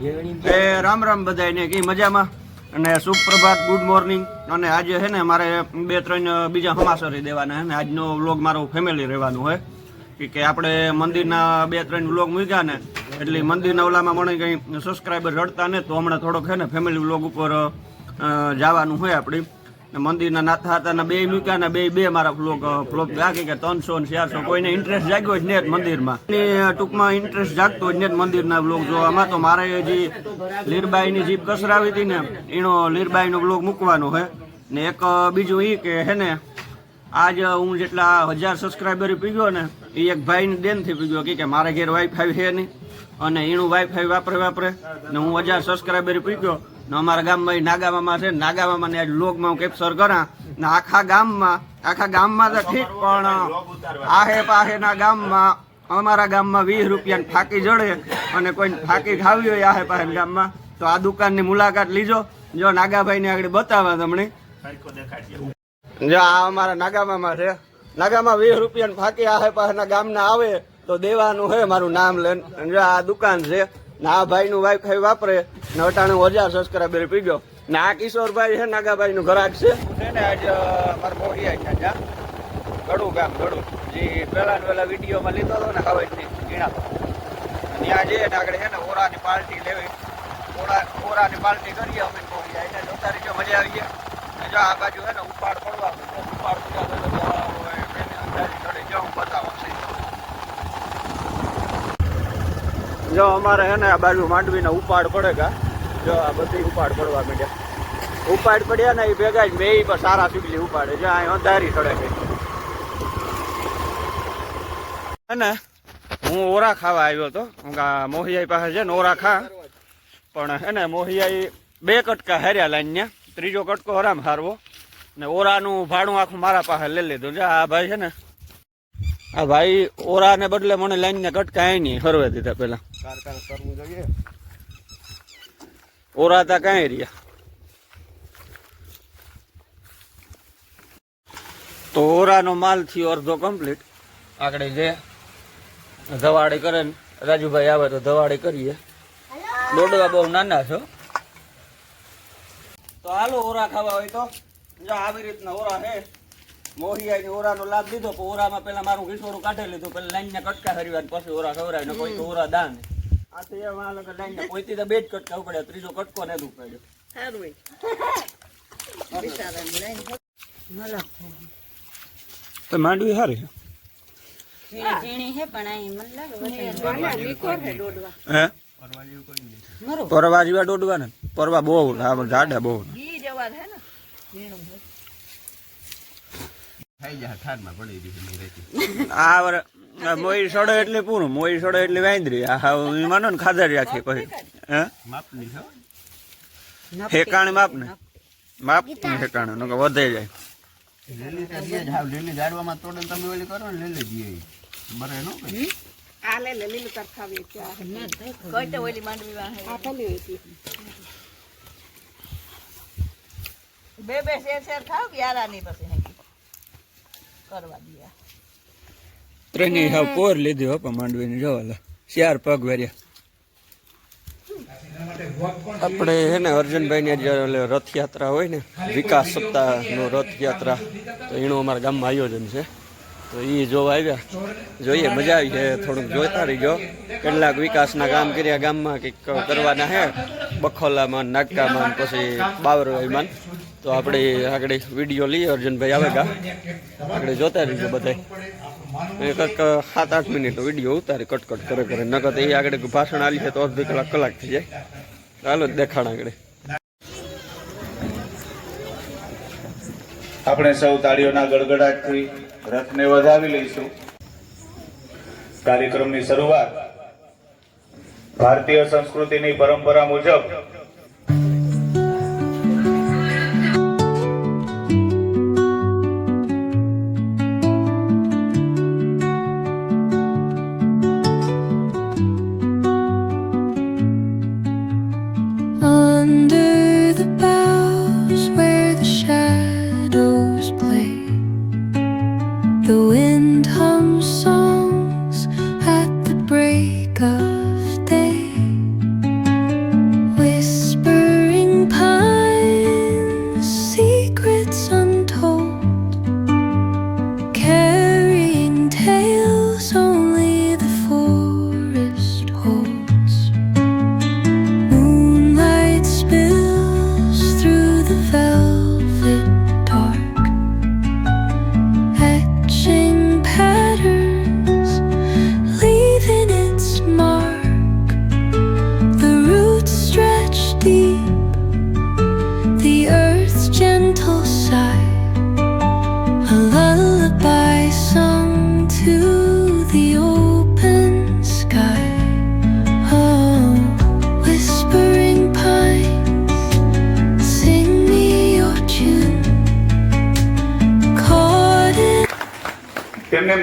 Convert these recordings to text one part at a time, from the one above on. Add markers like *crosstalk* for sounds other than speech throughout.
એ રામ રામ બધાને કે મજામાં? અને સુપ્રભાત ગુડ મોર્નિંગ અને આજે છે ને મારે બે, ત્રણ બીજા હમાસરી દેવાના ને, આજનો વ્લોગ મારો ફેમિલી રહેવાનું હોય. કે આપણે મંદિરના બે, ત્રણ વ્લોગ મૂક્યા ને, એટલે મંદિરના ઓલામાં મને કંઈ સબસ્ક્રાઈબર રડતા ને, તો હમણાં થોડોક છે ને ફેમિલી વ્લોગ ઉપર જવાનું હોય આપણી. ને મંદિરના નાથા હતા બે મૂક્યા ને બે બે મારા ફ્લોક ફ્લોગ જાગી કે ત્રણસો ને ચારસો. કોઈને ઇન્ટરેસ્ટ જાગ્યો જ નહીં મંદિરમાં. ને ટૂંકમાં ઇન્ટરેસ્ટ જાગતો જ ને મંદિરના બ્લોગ જોવામાં. તો મારે જે લીરબાઈની જીપ કસરાવી હતી ને, એનો લીરબાઈનો વ્લોગ મૂકવાનો છે ને એક બીજું એ કે હે ને, આજ હું જેટલા હજાર સબસ્ક્રાઈબર પી ગયો ને એ એક ભાઈની દેનથી પી ગયો કે મારા ઘેર વાઈફાઈ છે નહીં. અને એનું વાઈફાઈ વાપરે વાપરે. ને હું હજાર સબસ્ક્રાઈબર પી ગયો અમારા ગામમાં ઈ નાગામામાં છે. નાગામામાં ને લોકમાં હું કેપ્ચર કરા. ને આખા ગામમાં આખા ગામમાં તો ઠીક, પણ આહે પાહેના ગામમાં, અમારા ગામમાં વીસ રૂપિયાની ફાકી જડે અને કોઈ ફાકી ખાવી હોય આહે પાહે ગામમાં, તો આ દુકાનની મુલાકાત લીજો. જો નાગાભાઈને આગળ બતાવવા તમને. જો આ અમારા નાગામામાં છે. નાગામાં વીસ રૂપિયાની ફાકી આહે પાસેના ગામના આવે, તો દેવાનું છે મારું નામ લઈને. જો આ દુકાન છે, ને આ ભાઈનું વાઈફાઈ વાપરે. ને અટાણે હજાર સબસ્ક્રાઈબર પી ગયો ને આ કિશોરભાઈ છે, નાગાભાઈનું ઘરાક છે. ને આજે મારા મોહિયા છે જ્યાં ગળું ગામ ઘડું જે પહેલા પહેલા વિડીયોમાં લીધો હતો ને હવે ગીણા ત્યાં જઈએ ને આગળ છે ને ઓરાની પાર્ટી લેવી. ઓરા ઓરાની પાર્ટી કરીએ અમે મોહિયા એને જોતા રહીજો, મજા આવી ગયા જો આ બાજુ છે ને ઉપાડ પડવા. ઉપાડ પડવા માંડ્યો તો હવે પેલી અંદાજી થોડી જો હું બતાવું છું. જો અમારે હે ને આ બાજુ માંડવીના ઉપાડ પડે કા જો આ બધી ઉપાડ પડવા માંડ્યા. ઉપાડ પડ્યા ને એ ભેગા જ બે પણ સારા સુગલી ઉપાડે. જો અહીં અંધારી ચડે છે. ને, હું ઓરા ખાવા આવ્યો હતો મોહિયાઈ પાસે છે ને ઓરા ખા. પણ હે ને મોહિયાઈ બે કટકા હાર્યા લાઈન ત્રીજો કટકો હરામ હારવો. ને ઓરાનું ભાડું આખું મારા પાસે લઈ લીધું. જો આ ભાઈ છે ને આ ભાઈ ઓરાને બદલે મને લાઈન ને કટકા આય નહીં હરવે દીધા પેલા ઓરા તા કાંઈ રહ્યા? તો ઓરાનો માલ થયો અડધો કમ્પ્લીટ આગળ જે ધવાડી કરે ને રાજુભાઈ આવે તો ધવાડી કરીએ. દોડવા બહુ નાના છો. તો હાલો ઓરા ખાવા હોય તો. આવી રીતના ઓરા હે. મોહિયાની ઓરાનો લાભ લીધો પણ ઓરામાં પેલા મારું ઘીસોરું કાઢી લીધું પેલા લાઈનને કટકા હરીવા ને પછી ઓરા ખવરાય ને કોઈ તો ઓરા દાન. આ તો એમ આ લોકો લાઈનને *laughs* કોઈથી તો બે જ કટકા ઉપડ્યા ત્રીજો કટકો ને ઉપાડ્યો તો માંડવી સારી ઝીણી હે પણ અહીં મને લાગે વજન હે પરવા જેવા દોડવા ને? પરવા બહુ જાડા બહુ. ઈ જવા હે ને. ઝીણું હે. આ વર મોઈ સડે એટલે પૂરું મોઈ સડે એટલે વાંદરી. આ માનો ને ખાધા રાખી પછી. હે? ઠેકાણે માપ ને માપ ને ઠેકાણે. નકર વધે જાય. આ લે લે લીલું તાર કોઈ તો ઓલી માંડવી વાહે. આ ખાલી બે બે શેર શેર ખાવ યારા ની પછી. હે કરવા દિયા. ત્રણેય હાવ પોર લીધી હો પણ માંડવીની જોવા લે ચાર પગ વેર્યા. આપણે હે ને અર્જુનભાઈ ની જે રથયાત્રા હોય ને વિકાસ સપ્તાહ નો રથયાત્રા તો એનું અમારા ગામમાં આયોજન છે. તો એ જોવા આવ્યા જોઈએ મજા આવી છે થોડુંક જોતા રહીજો. કેટલાક વિકાસના કામ કર્યા ગામમાં કંઈક કરવાના હે બખોલામાં નાટકામાં પછી બાવરવાઈમાં. તો આપણે આગળ વીડિયો લઈએ, અર્જુનભાઈ આવે ગા આપણે જોતા રહીશું બધાય. કંઈક સાત, આઠ મિનિટનો વીડિયો ઉતારી કટ કરે કરે. નકર એ આગળ ભાષણ આલી છે તો અડધી કલાક કલાક થઈ જાય. ચાલો દેખાણ આગળ. આપણે સૌ તાળીઓના ગડગડાટથી રથને વધાવી લઈશું. કાર્યક્રમની શરૂઆત ભારતીય સંસ્કૃતિની પરંપરા મુજબ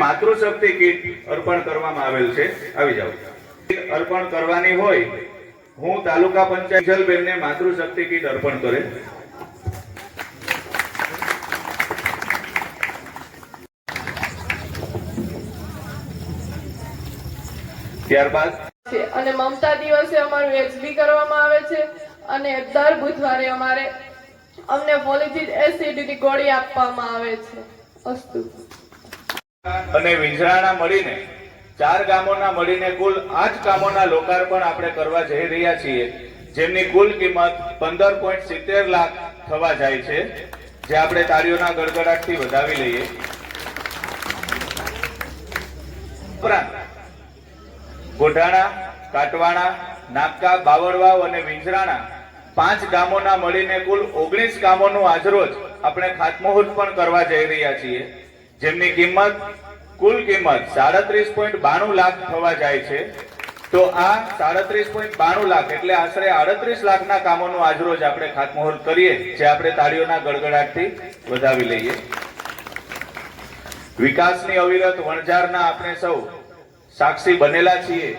માતૃશક્તિ કીટ અર્પણ કરવામાં આવેલ છે. આવી જાઓ. અર્પણ કરવાની હોય, હું તાલુકા પંચાયત બેનને માતૃશક્તિ કીટ અર્પણ કરે. ત્યારબાદ અને મમતા દિવસે અમારું એક્સબી કરવામાં આવે છે. અને દર બુધવારે અમારે અમને ફોલિક એસિડની ગોળી આપવામાં આવે છે. અસ્તુ. અને વિંજરાણા મળીને, ચાર ગામોના મળીને કુલ આઠ કામોના લોકાર્પણ આપણે કરવા જઈ રહ્યા છીએ, જેમની કુલ કિંમત પંદર પોઈન્ટ સિત્તેર લાખ થવા જાય છે, જે આપણે તારીઓના ગડગડાટથી વધાવી લઈએ. ઉપરાંત, ગોઢાણા, કાટવાણા નાકા બાવળવાવ અને વિંજરાણા પાંચ ગામોના મળીને કુલ ઓગણીસ ગામોનું આજરોજ આપણે ખાતમુહૂર્ત પણ કરવા જઈ રહ્યા છીએ. જેમની કિંમત કુલ કિંમત સાડત્રીસ પોઈન્ટ બાણું લાખ થવા જાય છે. તો આ સાડત્રીસ પોઈન્ટ બાણું લાખ એટલે આશરે આડત્રીસ લાખના કામોનું આજરોજ આપણે ખાતમુહૂર્ત કરીએ, જે આપણે તાળીઓના ગડગડાટથી વધાવી લઈએ. વિકાસની અવિરત વણઝારના આપણે સૌ સાક્ષી બનેલા છીએ.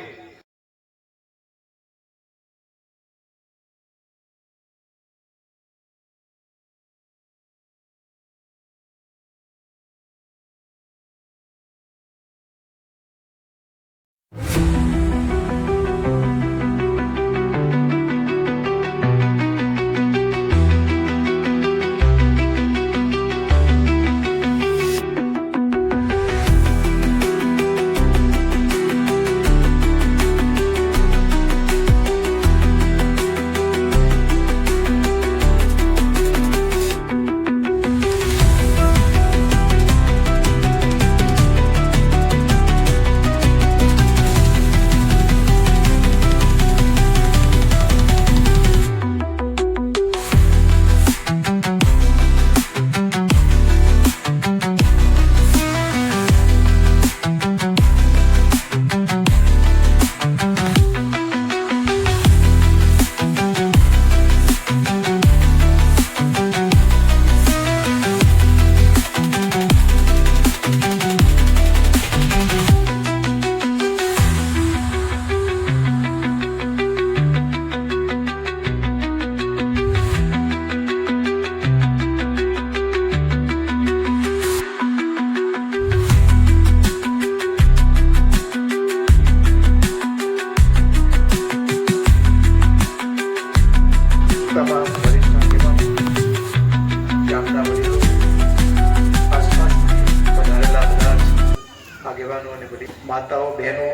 આગેવાનો અને બધી માતાઓ, બહેનો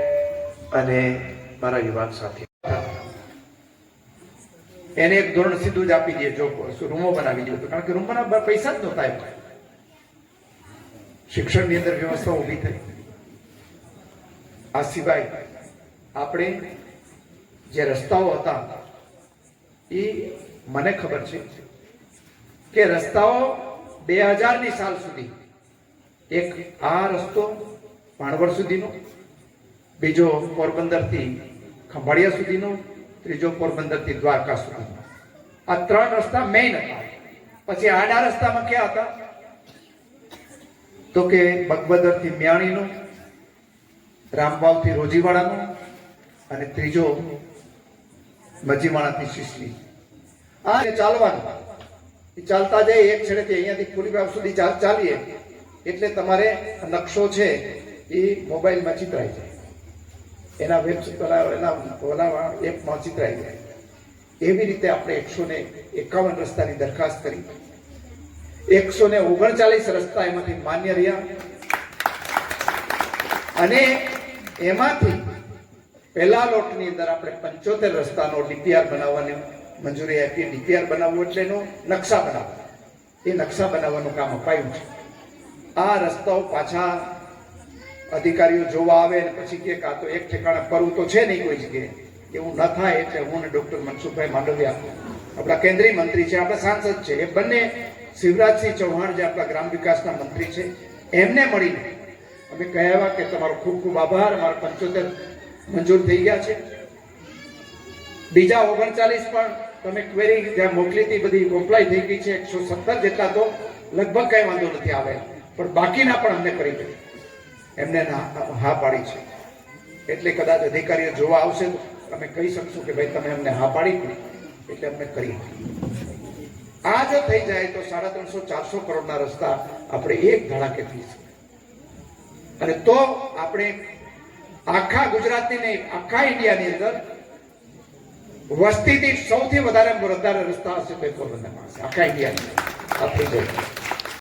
અને મારા યુવાન સાથી. એને એક ધોરણ સીધું જ આપી દે, જો રૂમો બનાવી દીધો કારણ કે રૂમ બનાવવા પૈસા જ નહોતા એમ. શિક્ષણની અંદર વ્યવસ્થા ઊભી થઈ. આ સિવાય આપણે જે રસ્તાઓ હતા, એ મને ખબર છે કે રસ્તાઓ બે હજારની સાલ સુધી એક આ રસ્તો પાણવડ સુધીનો, બીજો પોરબંદરથી ખંભાળિયા સુધીનો, ત્રીજો પોરબંદરથી દ્વારકા સુધીનો. આ ત્રણ રસ્તા મેઇન હતા. પછી આડા રસ્તામાં ક્યાં હતા? તો કે બગબદરથી મ્યાણીનો રામબાવથી રોજીવાડાનો અને ત્રીજો મજીવાણાથી શિશ્રી આ ચાલવાનું. ચાલતા જાય એક છેડેથી અહીંયાથી ફૂલીબાગ સુધી ચાલ ચાલીએ. એટલે તમારે નકશો છે એ મોબાઈલમાં ચિતરાઈ જાય. એના વેબ એના ઓલા એપમાં ચિતરાઈ જાય. એવી રીતે આપણે એકસો ને એકાવન રસ્તાની દરખાસ્ત કરી. એકસો ને ઓગણચાલીસ રસ્તા એમાંથી માન્ય રહ્યા. અને એમાંથી પહેલા લોટની અંદર આપણે પંચોતેર રસ્તાનો ડીપીઆર બનાવવાની મંજૂરી આપી. ડીપીઆર બનાવવું એટલે એનો નકશા બનાવવા. એ નકશા બનાવવાનું કામ અપાયું છે. આ રસ્તાઓ પાછા અધિકારીઓ જોવા આવે અને પછી કે કાં તો એક ઠેકાણે કરવું તો છે નહીં કોઈ જગ્યાએ. એવું ન થાય એટલે હું ને ડોક્ટર મનસુખભાઈ માંડવિયા આપણા કેન્દ્રીય મંત્રી છે, આપણા સાંસદ છે. એ બંને શિવરાજસિંહ ચૌહાણ જે આપણા ગ્રામ વિકાસના મંત્રી છે, એમને મળીને અમે કહેવા કે તમારો ખૂબ ખૂબ આભાર. અમારા પંચોતેર મંજૂર થઈ ગયા છે. બીજા ઓગણચાલીસ પણ તમે ક્વેરી જ્યાં મોકલી હતી, બધી કોમ્પ્લાય થઈ ગઈ છે. એકસો સત્તર જેટલા તો લગભગ કઈ વાંધો નથી આવે. પણ બાકીના પણ અમને કરી દે. એમને હા પાડી છે. એટલે કદાચ અધિકારીઓ જોવા આવશે તો અમે કહી શકશું કે ભાઈ તમે અમને હા પાડી હતી એટલે અમને કરી. આ જો થઈ જાય તો સાડા ત્રણસો, ચારસો કરોડના રસ્તા આપણે એક ધડાકે થઈ શકે. અને તો આપણે આખા ગુજરાતની નહીં, આખા ઇન્ડિયાની અંદર વસ્તીથી સૌથી વધારે વધારે રસ્તા હશે તો એ પોરબંદરમાં આખા ઇન્ડિયાની આ થઈ જાય.